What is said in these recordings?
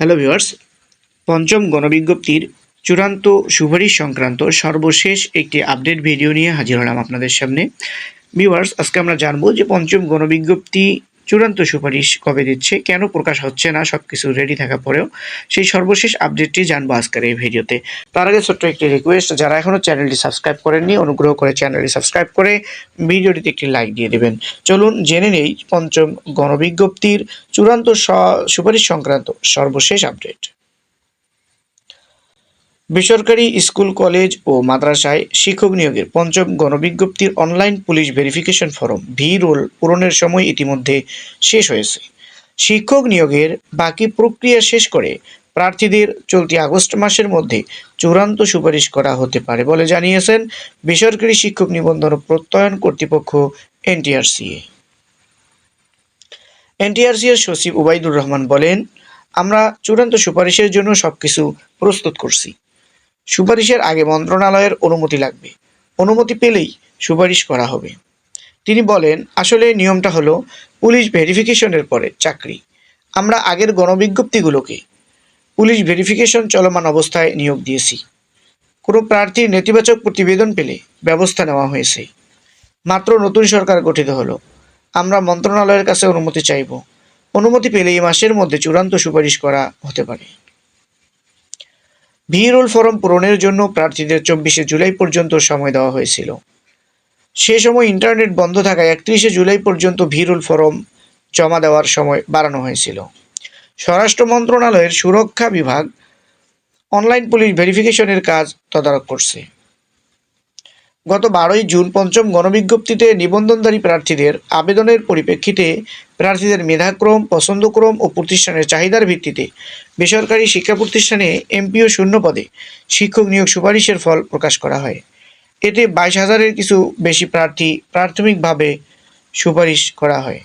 Hello viewers পঞ্চম গণবিজ্ঞপ্তির চূড়ান্ত সুপারিশ সংক্রান্ত সর্বশেষ একটি আপডেট ভিডিও নিয়ে হাজির হলাম আপনাদের সামনে। ভিউয়ার্স আজকে আমরা জানব যে পঞ্চম গণবিজ্ঞপ্তি চূড়ান্ত সুপারিশ কবে দিচ্ছে, কেন প্রকাশ হচ্ছে না সব কিছু রেডি থাকা পরেও সেই সর্বশেষ আপডেটটি জানব আজকের এই ভিডিওতে। তার আগে ছোট্ট একটি রিকোয়েস্ট যারা এখনও চ্যানেলটি সাবস্ক্রাইব করেননি, অনুগ্রহ করে চ্যানেলটি সাবস্ক্রাইব করে ভিডিওটিতে একটি লাইক দিয়ে দেবেন। চলুন জেনে নেই, পঞ্চম গণবিজ্ঞপ্তির চূড়ান্ত সুপারিশ সংক্রান্ত সর্বশেষ আপডেট বেসরকারি স্কুল, কলেজ ও মাদ্রাসায় শিক্ষক নিয়োগের পঞ্চম গণবিজ্ঞপ্তির অনলাইন পুলিশ ভেরিফিকেশন ফর্ম ভি রোল পূরণের সময় ইতিমধ্যে শেষ হয়েছে। শিক্ষক নিয়োগের বাকি প্রক্রিয়া শেষ করে প্রার্থীদের চলতি আগস্ট মাসের মধ্যে চূড়ান্ত সুপারিশ করা হতে পারে বলে জানিয়েছেন বেসরকারি শিক্ষক নিবন্ধন প্রত্যয়ন কর্তৃপক্ষ এনটিআরসিএ। এনটিআরসি এর সচিব ওবায়দুর রহমান বলেন, আমরা চূড়ান্ত সুপারিশের জন্য সবকিছু প্রস্তুত করছি। সুপারিশের আগে মন্ত্রণালয়ের অনুমতি লাগবে। অনুমতি পেলেই সুপারিশ করা হবে। তিনি বলেন, আসলে নিয়মটা হলো পুলিশ ভেরিফিকেশনের পরে চাকরি। আমরা আগের গণবিজ্ঞপ্তিগুলোকে পুলিশ ভেরিফিকেশন চলমান অবস্থায় নিয়োগ দিয়েছি। কোনো প্রার্থীর নেতিবাচক প্রতিবেদন পেলে ব্যবস্থা নেওয়া হয়েছে। মাত্র নতুন সরকার গঠিত হলো। আমরা মন্ত্রণালয়ের কাছে অনুমতি চাইব। অনুমতি পেলে এই মাসের মধ্যে চূড়ান্ত সুপারিশ করা হতে পারে। ভি ফরম পূরণের জন্য প্রার্থীদের চব্বিশে জুলাই পর্যন্ত সময় দেওয়া হয়েছিল। সে সময় ইন্টারনেট বন্ধ থাকায় একত্রিশে জুলাই পর্যন্ত ভি ফরম ফর্ম জমা দেওয়ার সময় বাড়ানো হয়েছিল। স্বরাষ্ট্র মন্ত্রণালয়ের সুরক্ষা বিভাগ অনলাইন পুলিশ ভেরিফিকেশনের কাজ তদারক করছে। গত বারোই জুন পঞ্চম গণবিজ্ঞপ্তিতে নিবন্ধনধারী প্রার্থীদের আবেদনের পরিপ্রেক্ষিতে প্রার্থীদের মেধাক্রম, পছন্দক্রম ও প্রতিষ্ঠানের চাহিদার ভিত্তিতে বেসরকারি শিক্ষা প্রতিষ্ঠানে এমপিও শূন্য পদে শিক্ষক নিয়োগ সুপারিশের ফল প্রকাশ করা হয়। এতে বাইশ হাজারের কিছু বেশি প্রার্থী প্রাথমিকভাবে সুপারিশ করা হয়।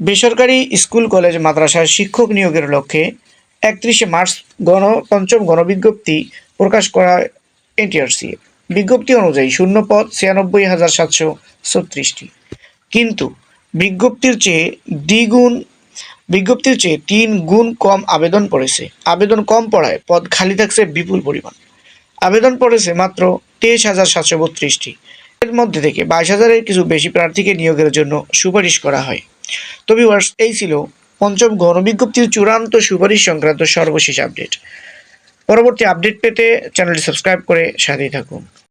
বেসরকারি স্কুল, কলেজ, মাদ্রাসার শিক্ষক নিয়োগের লক্ষ্যে একত্রিশে মার্চ গণ, পঞ্চম গণবিজ্ঞপ্তি প্রকাশ করা এনটিআরসি বিজ্ঞপ্তি অনুযায়ী শূন্য পদ ছিয়ানব্বই হাজার সাতশো ছত্রিশটি। কিন্তু বিজ্ঞপ্তির চেয়ে দ্বিগুণ বিজ্ঞপ্তির চেয়ে তিন গুণ কম আবেদন পড়েছে। আবেদন কম পড়ায় পদ খালি থাকছে বিপুল পরিমাণ। আবেদন পড়েছে মাত্র তেইশ হাজার সাতশো বত্রিশটি। এর মধ্যে থেকে বাইশ হাজারের কিছু বেশি প্রার্থীকে নিয়োগের জন্য সুপারিশ করা হয়। তো ভিউয়ার্স এই ছিল পঞ্চম গণবিজ্ঞপ্তির চূড়ান্ত সুপারিশ সংক্রান্ত সর্বশেষ আপডেট। পরবর্তী আপডেট পেতে চ্যানেলটি সাবস্ক্রাইব করে সাথেই থাকুন।